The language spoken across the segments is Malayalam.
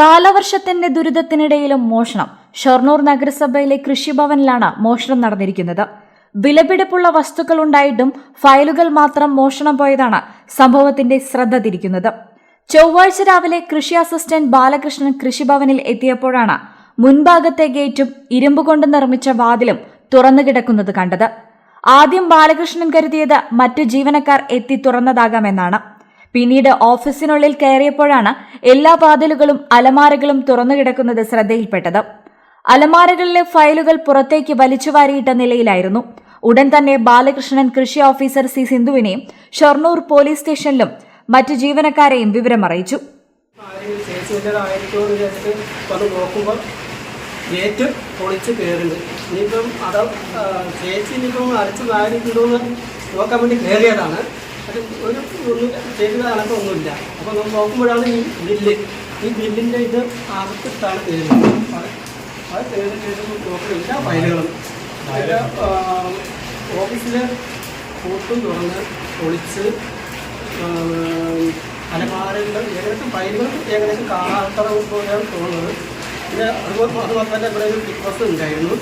കാലവർഷത്തിന്റെ ദുരിതത്തിനിടയിലും മോഷണം. ഷൊർണൂർ നഗരസഭയിലെ കൃഷിഭവനിലാണ് മോഷണം നടന്നിരിക്കുന്നത്. വിലപിടിപ്പുള്ള വസ്തുക്കൾ ഉണ്ടായിട്ടും ഫയലുകൾ മാത്രം മോഷണം പോയതാണ് സംഭവത്തിന്റെ ശ്രദ്ധ തിരിക്കുന്നത്. ചൊവ്വാഴ്ച രാവിലെ കൃഷി അസിസ്റ്റന്റ് ബാലകൃഷ്ണൻ കൃഷിഭവനിൽ എത്തിയപ്പോഴാണ് മുൻഭാഗത്തെ ഗേറ്റും ഇരുമ്പ് കൊണ്ട് നിർമ്മിച്ച വാതിലും തുറന്നു കിടക്കുന്നത് കണ്ടത്. ആദ്യം ബാലകൃഷ്ണൻ കരുതിയത് മറ്റു ജീവനക്കാർ എത്തി തുറന്നതാകാമെന്നാണ്. പിന്നീട് ഓഫീസിനുള്ളിൽ കയറിയപ്പോഴാണ് എല്ലാ വാതിലുകളും അലമാരകളും തുറന്നു കിടക്കുന്നത് ശ്രദ്ധയിൽപ്പെട്ടത്. അലമാരകളിലെ ഫയലുകൾ പുറത്തേക്ക് വലിച്ചുവാരിയിട്ട നിലയിലായിരുന്നു. ഉടൻ തന്നെ ബാലകൃഷ്ണൻ കൃഷി ഓഫീസർ സി സിന്ധുവിനെയും ഷൊർണൂർ പോലീസ് സ്റ്റേഷനിലും മറ്റു ജീവനക്കാരെയും വിവരമറിയിച്ചു ഗേറ്റ് പൊളിച്ച് കയറുന്നു ഇനിയിപ്പം അത് ചേച്ചി ഇനിയിപ്പം അരച്ച് വാരിയിട്ടുണ്ടോ നോക്കാൻ വേണ്ടി കയറിയതാണ്. അത് ഒരു ഒന്നും ചേച്ചിയുടെ കണക്കൊന്നുമില്ല അപ്പോൾ നമ്മൾ നോക്കുമ്പോഴാണ് ഈ ബില്ല് ഈ ബില്ലിന്റെ ഇത് അകത്തിട്ടാണ് കയറുന്നത് അത് എല്ലാ ഫയലുകളും. അതിന്റെ ഓഫീസിലെ കൂട്ടും തുറന്ന് ഒളിച്ച് അലമാരകൾ ഏകദേശം ഫയലുകൾ ഏകദേശം കാണാത്തത് പോലെയാണ് തോന്നുന്നത്. പിന്നെ അതുപോലെ അത് മാത്രമല്ല ഇവിടെ ഒരു ബിഗ് ഉണ്ടായിരുന്നു.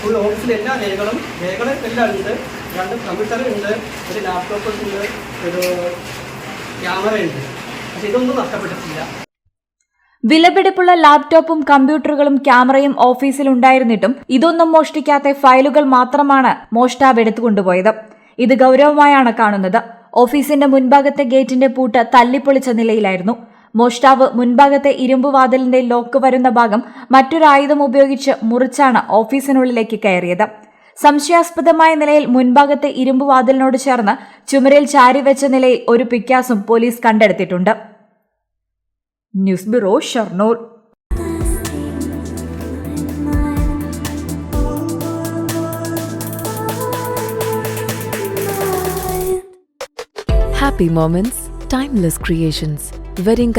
ഫുൾ ഓഫീസിലെ എല്ലാ രേഖകളും രേഖകൾ എല്ലാം ഉണ്ട്. രണ്ട് കമ്പ്യൂട്ടർ ഉണ്ട് ഒരു ലാപ്ടോപ്പ് ഉണ്ട് ഒരു ക്യാമറ ഉണ്ട് പക്ഷെ ഇതൊന്നും നഷ്ടപ്പെട്ടിട്ടില്ല. വിലപിടിപ്പുള്ള ലാപ്ടോപ്പും കമ്പ്യൂട്ടറുകളും ക്യാമറയും ഓഫീസിൽ ഉണ്ടായിരുന്നിട്ടും ഇതൊന്നും മോഷ്ടിക്കാത്ത ഫയലുകൾ മാത്രമാണ് മോഷ്ടാവ് എടുത്തുകൊണ്ടുപോയത്. ഇത് ഗൗരവമായാണ് കാണുന്നത്. ഓഫീസിന്റെ മുൻഭാഗത്തെ ഗേറ്റിന്റെ പൂട്ട് തല്ലിപ്പൊളിച്ച നിലയിലായിരുന്നു. മോഷ്ടാവ് മുൻഭാഗത്തെ ഇരുമ്പ് വാതിലിന്റെ ലോക്ക് വരുന്ന ഭാഗം മറ്റൊരായുധം ഉപയോഗിച്ച് മുറിച്ചാണ് ഓഫീസിനുള്ളിലേക്ക് കയറിയത്. സംശയാസ്പദമായ നിലയിൽ മുൻഭാഗത്തെ ഇരുമ്പ് വാതിലിനോട് ചേർന്ന് ചുമരിൽ ചാരിവെച്ച നിലയിൽ ഒരു പിക്കാസും പോലീസ് കണ്ടെടുത്തിട്ടുണ്ട് news bureau Shoranur Happy moments, timeless creations. Wedding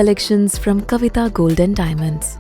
from Kavita Gold and Diamonds.